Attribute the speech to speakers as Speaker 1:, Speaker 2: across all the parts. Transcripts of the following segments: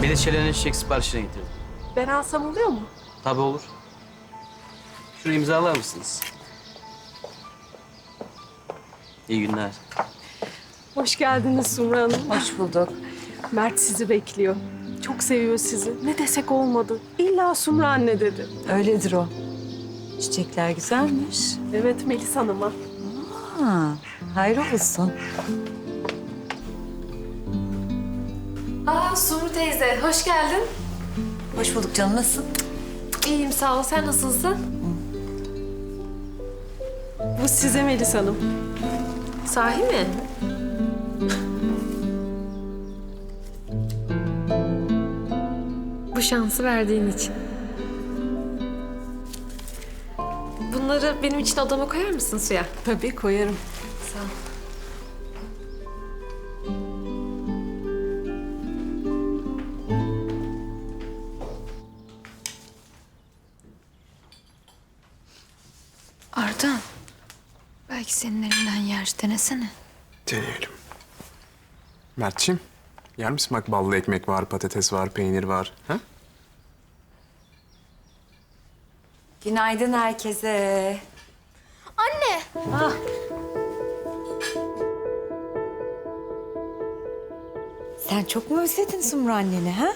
Speaker 1: Melihçelerin çiçek siparişine getirdim.
Speaker 2: Ben alsam oluyor mu?
Speaker 1: Tabii olur. Şurayı imzalar mısınız? İyi günler.
Speaker 2: Hoş geldiniz Sumru Hanım.
Speaker 3: Hoş bulduk.
Speaker 2: Mert sizi bekliyor. Çok seviyor sizi. Ne desek olmadı. İlla Sumru anne dedi.
Speaker 3: Öyledir o. Çiçekler güzelmiş.
Speaker 2: Evet Melis Hanım'a.
Speaker 3: Ha, hayır olsun.
Speaker 4: Aa Sumru teyze, hoş geldin.
Speaker 3: Hoş bulduk canım. Nasılsın?
Speaker 4: İyiyim sağ ol, sen nasılsın?
Speaker 2: Bu size Melis Hanım.
Speaker 4: Sahi mi? Bu şansı verdiğin için. Bunları benim için odama koyar mısın Suya?
Speaker 2: Tabii koyarım.
Speaker 4: Sağ ol.
Speaker 5: Arda, belki senin elinden yer denesene.
Speaker 6: Deneyelim. Mert'ciğim, yer misin bak ballı ekmek var, patates var, peynir var. Ha?
Speaker 3: Günaydın herkese.
Speaker 5: Anne!
Speaker 3: Sen çok mu özledin Sumru anneni ha?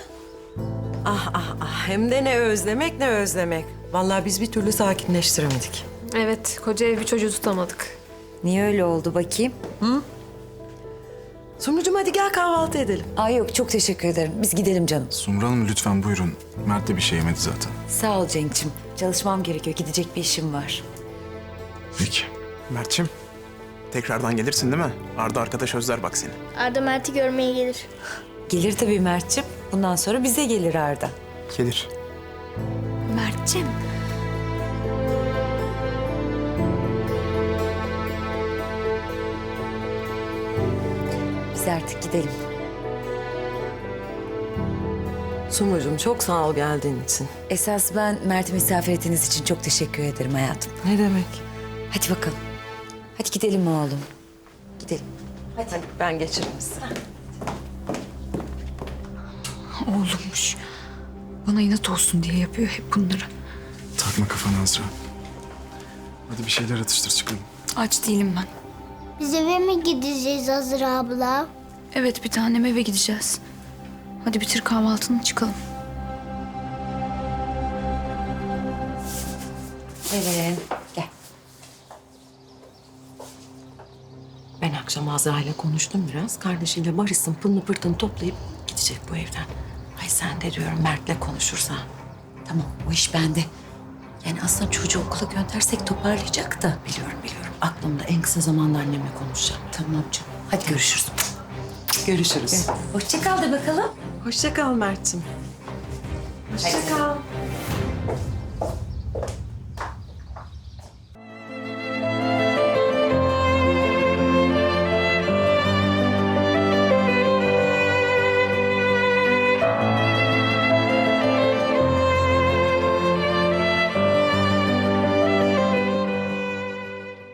Speaker 7: Ah ah ah hem de ne özlemek ne özlemek. Vallahi biz bir türlü sakinleştiremedik.
Speaker 4: Evet, koca ev bir çocuğu tutamadık.
Speaker 3: Niye öyle oldu bakayım?
Speaker 7: Sumrucuğum hadi gel kahvaltı edelim.
Speaker 3: Aa yok çok teşekkür ederim. Biz gidelim canım.
Speaker 8: Sumru Hanım lütfen buyurun. Mert de bir şey yemedi zaten.
Speaker 3: Sağ ol Cenk'cim. Çalışmam gerekiyor. Gidecek bir işim var.
Speaker 8: Peki.
Speaker 6: Mert'ciğim, tekrardan gelirsin değil mi? Arda arkadaş özler bak seni.
Speaker 9: Arda Mert'i görmeye gelir.
Speaker 3: Gelir tabii Mert'cim. Bundan sonra bize gelir Arda.
Speaker 6: Gelir.
Speaker 5: Mert'cim,
Speaker 3: Biz artık gidelim.
Speaker 7: Sumrucuğum çok sağ ol geldiğin için.
Speaker 3: Esas ben Mert'i misafir ettiğiniz için çok teşekkür ederim hayatım.
Speaker 7: Ne demek?
Speaker 3: Hadi bakalım. Hadi gidelim oğlum. Gidelim.
Speaker 7: Hadi ben geçiririm sizi.
Speaker 5: oğlummuş. Bana inat olsun diye yapıyor hep bunları.
Speaker 8: Takma kafana Azra. Hadi bir şeyler atıştır çıkalım.
Speaker 5: Aç değilim ben.
Speaker 9: Biz eve mi gideceğiz Azra abla?
Speaker 5: Evet, bir tanem eve gideceğiz. Hadi bitir kahvaltını çıkalım.
Speaker 3: Gelin. Gel.
Speaker 7: Ben akşam Azra ile konuştum biraz. Kardeşiyle Barış'ın pılını pırtını toplayıp gidecek bu evden. Ay sen de diyorum Mert'le konuşursa.
Speaker 3: Tamam o iş bende. Yani aslında çocuğu okula göndersek toparlayacak da.
Speaker 7: Biliyorum biliyorum. Aklımda en kısa zamanda annemle konuşacağım.
Speaker 3: Tamam canım. Hadi görüşürüz.
Speaker 7: Görüşürüz.
Speaker 3: Hoşça kal de bakalım.
Speaker 7: Hoşça kal Mert'ciğim. Hoşça kal.